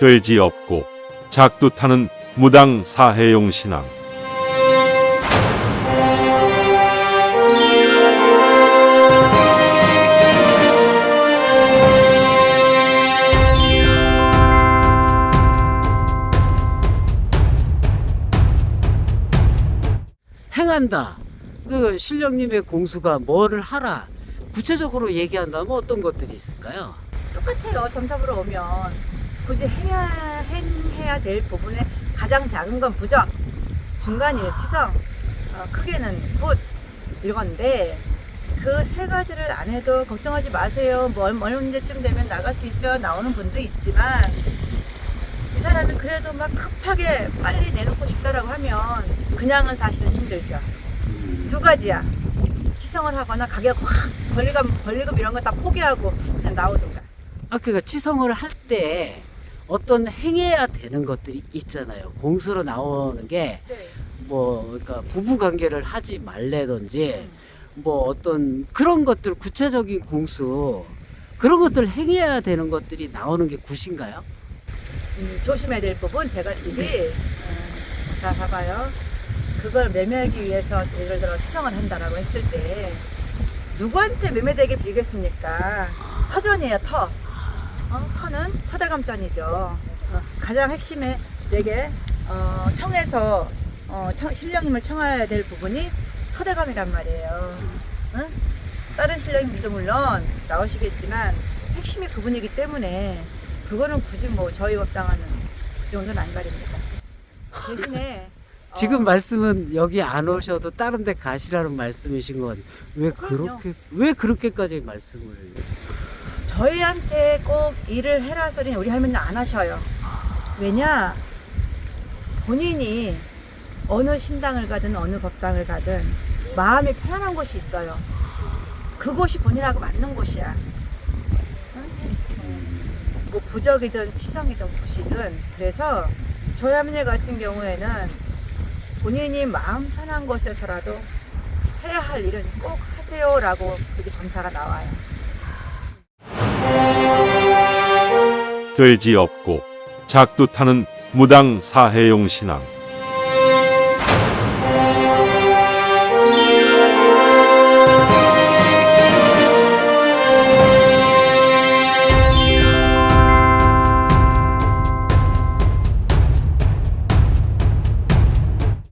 돼지 없고 작두 타는 무당 사해용 신앙. 행한다. 그 신령님의 공수가 뭐를 하라. 구체적으로 얘기한다면 어떤 것들이 있을까요? 똑같아요. 점탑으로 오면 굳이 해야 행해야 될 부분에 가장 작은 건 부적, 중간이에요. 치성, 어, 크게는 굿 이건데 그 세 가지를 안 해도 걱정하지 마세요. 뭐 얼- 언제쯤 되면 나갈 수 있어요. 나오는 분도 있지만 이 사람이 그래도 막 급하게 빨리 내놓고 싶다라고 하면 그냥은 사실은 힘들죠. 두 가지야. 치성을 하거나 가격 확 권리금 권리금 이런 거 다 포기하고 그냥 나오든가. 아, 그러니까 치성을 할 때 어떤 행해야 되는 것들이 있잖아요. 공수로 나오는 게 뭐 그러니까 부부 관계를 하지 말래든지 뭐 어떤 그런 것들 구체적인 공수 그런 것들 행해야 되는 것들이 나오는 게 굿인가요? 음, 조심해야 될 부분 제갈집이 음, 자 봐봐요. 그걸 매매하기 위해서 예를 들어 추성을 한다라고 했을 때 누구한테 매매되게 빌겠습니까? 터전이에요 터 어, 터는 터대감전이죠 어, 가장 핵심에 내게 어, 청에서 어, 청, 신령님을 청해야 될 부분이 터대감이란 말이에요 응? 다른 신령님도 물론 나오시겠지만 핵심이 그분이기 때문에 그거는 굳이 뭐 저희 법당하는 그 정도는 안 가립니다. 대신에 어, 지금 말씀은 여기 안 오셔도 다른 데 가시라는 말씀이신 건 왜. 그렇게 왜 그렇게까지 말씀을 저희한테 꼭 일을 해라 소리는 우리 할머니는 안 하셔요. 왜냐 본인이 어느 신당을 가든 어느 법당을 가든 마음이 편안한 곳이 있어요. 그곳이 본인하고 맞는 곳이야. 응? 뭐 부적이든 치성이든 굿이든 그래서 저희 할머니 같은 경우에는 본인이 마음 편한 곳에서라도 해야 할 일은 꼭 하세요라고 그렇게 점사가 나와요. 돼지 없고 작두 타는 무당 사해용 신앙.